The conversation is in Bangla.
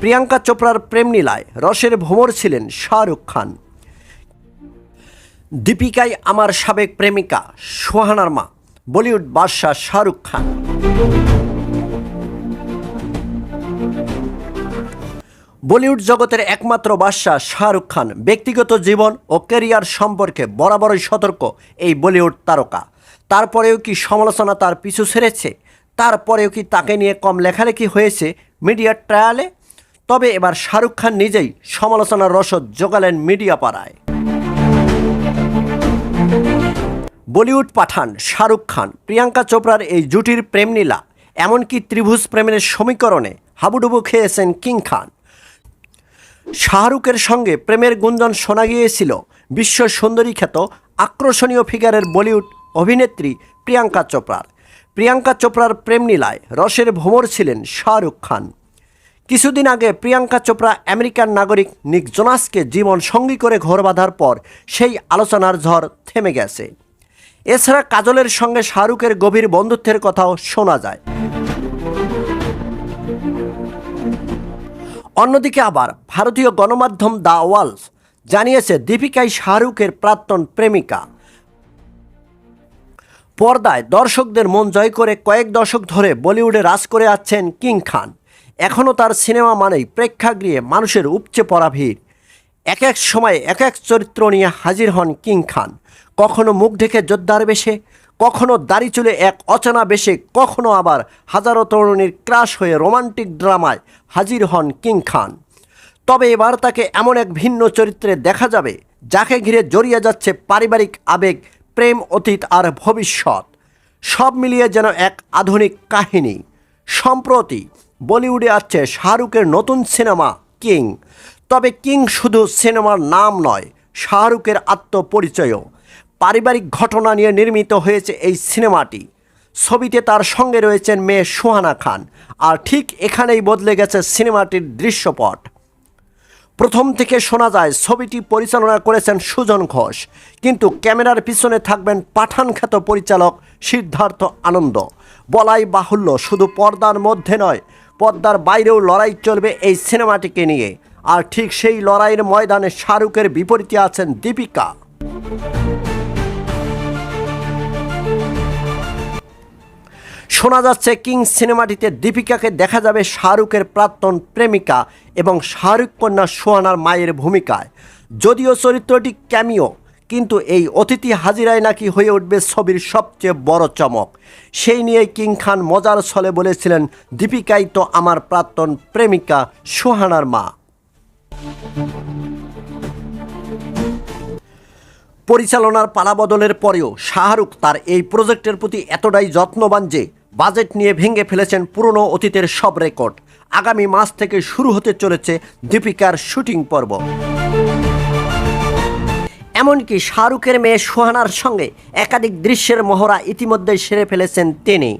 প্রিয়াঙ্কা চোপড়ার প্রেম নীলায় রসের ভ্রমর ছিলেন শাহরুখ খান। দীপিকাই আমার সাবেক প্রেমিকা, সোহানার মা, বলিউড বাদশাহ শাহরুখ খান। বলিউড জগতের একমাত্র বাদশাহ শাহরুখ খান ব্যক্তিগত জীবন ও ক্যারিয়ার সম্পর্কে বরাবরই সতর্ক এই বলিউড তারকা। তারপরেও কি সমালোচনা তার পিছু ছেড়েছে? তারপরেও কি তাকে নিয়ে কম লেখালেখি হয়েছে মিডিয়ার ট্রায়ালে? তবে এবার শাহরুখ খান নিজেই সমালোচনার রসদ জোগালেন মিডিয়া পাড়ায় বলিউড পাঠান শাহরুখ খান, প্রিয়াঙ্কা চোপড়ার এই জুটির প্রেমনীলা এমনকি ত্রিভুজ প্রেমের সমীকরণে হাবুডুবু খেয়েছেন কিং খান। শাহরুখের সঙ্গে প্রেমের গুঞ্জন শোনা গিয়েছিল বিশ্ব সুন্দরী খ্যাত আকর্ষণীয় ফিগারের বলিউড অভিনেত্রী প্রিয়াঙ্কা চোপড়ার। প্রিয়াঙ্কা চোপড়ার প্রেমনীলায় রসের ভ্রমর ছিলেন শাহরুখ খান। কিছুদিন আগে প্রিয়াঙ্কা চোপড়া আমেরিকান নাগরিক নিক জোনাসকে জীবন সঙ্গী করে ঘর বাঁধার পর সেই আলোচনার ঝড় থেমে গেছে। এছাড়া কাজলের সঙ্গে শাহরুখের গভীর বন্ধুত্বের কথাও শোনা যায়। অন্যদিকে আবার ভারতীয় গণমাধ্যম দ্য ওয়ালস জানিয়েছে, দীপিকাই শাহরুখের প্রাক্তন প্রেমিকা। পর্দায় দর্শকদের মন জয় করে কয়েক দশক ধরে বলিউডে রাজ করে আছেন কিং খান। এখনও তার সিনেমা মানেই প্রেক্ষাগৃহে মানুষের উপচে পড়া ভিড়। এক এক সময় এক এক চরিত্র নিয়ে হাজির হন কিং খান। কখনো মুখ ঢেকে যোদ্ধার বেশে, কখনো দাড়ি চুলে এক অচেনা বেশে, কখনো আবার হাজারো তরুণীর ক্রাশ হয়ে রোমান্টিক ড্রামায় হাজির হন কিং খান। তবে এবার তাকে এমন এক ভিন্ন চরিত্রে দেখা যাবে, যাকে ঘিরে জড়িয়ে যাচ্ছে পারিবারিক আবেগ প্রেম অতীত আর ভবিষ্যৎ। সব মিলিয়ে যেন এক আধুনিক কাহিনী। সম্প্রতি বলিউডে আসছে শাহরুখের নতুন সিনেমা কিং। তবে কিং শুধু সিনেমার নাম নয়, শাহরুখের আত্মপরিচয়ও। পারিবারিক ঘটনা নিয়ে নির্মিত হয়েছে এই সিনেমাটি। ছবিতে তার সঙ্গে রয়েছেন মেয়ে সুহানা খান। আর ঠিক এখানেই বদলে গেছে সিনেমাটির দৃশ্যপট। প্রথম থেকে শোনা যায়, ছবিটি পরিচালনা করেছেন সুজন ঘোষ। কিন্তু ক্যামেরার পিছনে থাকবেন পাঠান খ্যাত পরিচালক সিদ্ধার্থ আনন্দ। বলাই বাহুল্য, শুধু পর্দার মধ্যে নয়, পর্দার বাইরেও লড়াই চলবে এই সিনেমাটিকে নিয়ে। আর ঠিক সেই লড়াইয়ের ময়দানে শাহরুখের বিপরীতে আছেন দীপিকা। শোনা যাচ্ছে কিং সিনেমাটিতে দীপিকাকে দেখা যাবে শাহরুখের প্রাক্তন প্রেমিকা এবং শাহরুখ কন্যা সোহানার মায়ের ভূমিকায়। যদিও চরিত্রটি ক্যামিও, কিন্তু এই অতিথি হাজিরায় নাকি হয়ে উঠবে ছবির সবচেয়ে বড় চমক। সেই নিয়ে কিং খান মজার ছলে বলেছিলেন, দীপিকাই তো আমার প্রাক্তন প্রেমিকা সোহানার মা। পরিচালনার পালাবদলের পরেও শাহরুখ তার এই প্রজেক্টের প্রতি এতটাই যত্নবান যে বাজেট নিয়ে ভেঙে ফেলেছেন পুরনো অতীতের সব রেকর্ড। আগামী মাস থেকে শুরু হতে চলেছে দীপিকার শুটিং পর্ব। এমনকি শাহরুখের মেয়ে সোহানার সঙ্গে একাধিক দৃশ্যের মহড়া ইতিমধ্যে সেরে ফেলেছেন তিনি।